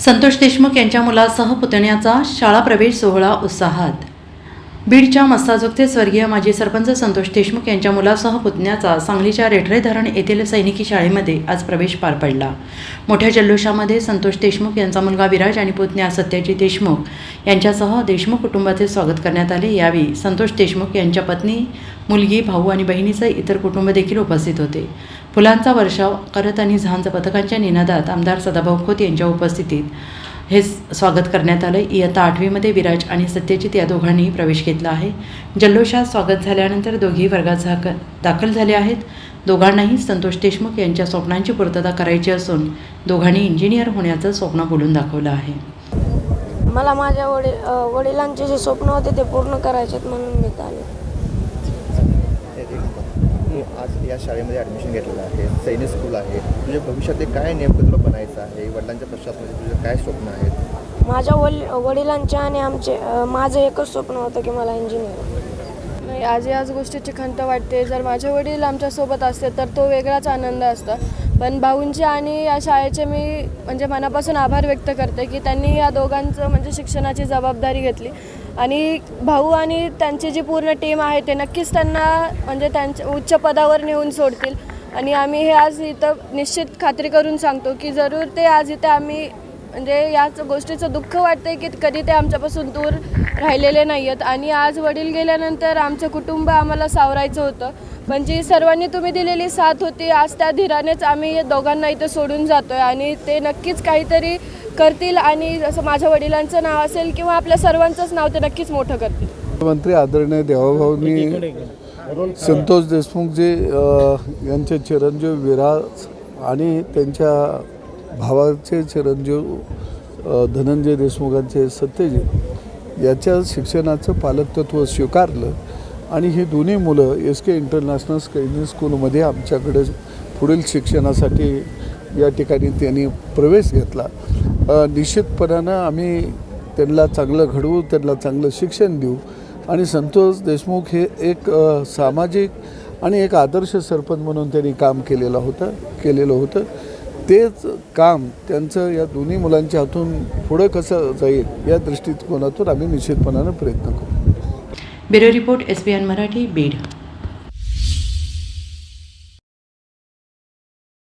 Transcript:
संतोष देशमुख यांच्या मुलासह पुतण्याचा शाळा प्रवेश सोहळा उत्साहात. बीडच्या मस्साजोगते स्वर्गीय माजी सरपंच संतोष देशमुख यांच्या मुलासह पुतण्याचा सांगलीच्या रेठरे धरण येथील सैनिकी शाळेमध्ये आज प्रवेश पार पडला. मोठ्या जल्लोषामध्ये संतोष देशमुख यांचा मुलगा विराज आणि पुतण्या सत्याजी देशमुख यांच्यासह देशमुख कुटुंबाचे स्वागत करण्यात आले. यावेळी संतोष देशमुख यांच्या पत्नी मुलगी भाऊ आणि बहिणीसह इतर कुटुंब देखील उपस्थित होते. फुलांचा वर्षाव करत आणि झांज पथकांच्या निनादात आमदार सदाभाऊ खोत यांच्या उपस्थितीत हे स्वागत करण्यात आलं इयत्ता आठवीमध्ये विराज आणि सत्यजित या दोघांनीही प्रवेश घेतला आहे. जल्लोषात स्वागत झाल्यानंतर दोघेही वर्गात झाक दाखल झाले आहेत. दोघांनाही संतोष देशमुख यांच्या स्वप्नांची पूर्तता करायची असून दोघांनी इंजिनियर होण्याचं स्वप्न बोलून दाखवलं आहे. मला माझ्या वडील वडिलांचे जे स्वप्न होते ते पूर्ण करायचे म्हणून मी आले. आज या शाळेमध्ये ॲडमिशन घेतलेलं आहे. सैनिक स्कूल आहे. तुझ्या भविष्यात काय नेमकं तुला बनायचं आहे? वडिलांच्या पश्चातमध्ये तुझे काय स्वप्न आहेत? माझ्या वडील वडिलांचे आणि आमचे माझं एकच स्वप्न होतं की मला इंजिनियर नाही आज याच गोष्टीची खंत वाटते. जर माझे वडील आमच्यासोबत असते तर तो वेगळाच आनंद असता. पण भाऊंचे आणि या शाळेचे मी म्हणजे मनापासून आभार व्यक्त करते की त्यांनी या दोघांचं म्हणजे शिक्षणाची जबाबदारी घेतली. आणि भाऊ आणि त्यांची जी पूर्ण टीम आहे ते नक्कीच त्यांना म्हणजे त्यांच्या उच्च पदावर नेऊन सोडतील. आणि आम्ही हे आज इथं निश्चित खात्री करून सांगतो की जरूर ते आज इथे आम्ही म्हणजे याच गोष्टीचं दुःख वाटतंय की कधी ते आमच्यापासून दूर राहिलेले नाही आहेत आणि आज वडील गेल्यानंतर आमचं कुटुंब आम्हाला सावरायचं होतं. पण जी सर्वांनी तुम्ही दिलेली साथ होती आज त्या धीरानेच आम्ही दोघांना इथं सोडून जातो आहे आणि ते नक्कीच काहीतरी करतील आणि जसं माझ्या वडिलांचं नाव असेल किंवा आपल्या सर्वांचंच नाव ते नक्कीच मोठं करतील. मुख्यमंत्री आदरणीय देवाभाऊंनी संतोष देशमुखजी अ, यांचे चिरंजीव विराज आणि त्यांच्या भावाचे चिरंजीव धनंजय देशमुखांचे सत्यजित याच्या शिक्षणाचं पालकत्व स्वीकारलं आणि ही दोन्ही मुलं एस के इंटरनॅशनल स्कैनिंग स्कूलमध्ये आमच्याकडे पुढील शिक्षणासाठी या ठिकाणी त्यांनी प्रवेश घेतला. निश्चितपणानं आम्ही त्यांना चांगलं घडवू त्यांना चांगलं शिक्षण देऊ आणि संतोष देशमुख हे एक सामाजिक आणि एक आदर्श सरपंच म्हणून त्यांनी काम केलेलं होतं केलेलं होतं. तेच काम त्यांचं या दोन्ही मुलांच्या हातून पुढं कसं जाईल या दृष्टिकोनातून आम्ही निश्चितपणानं प्रयत्न करू. Bureau report S B N Marathi Beed.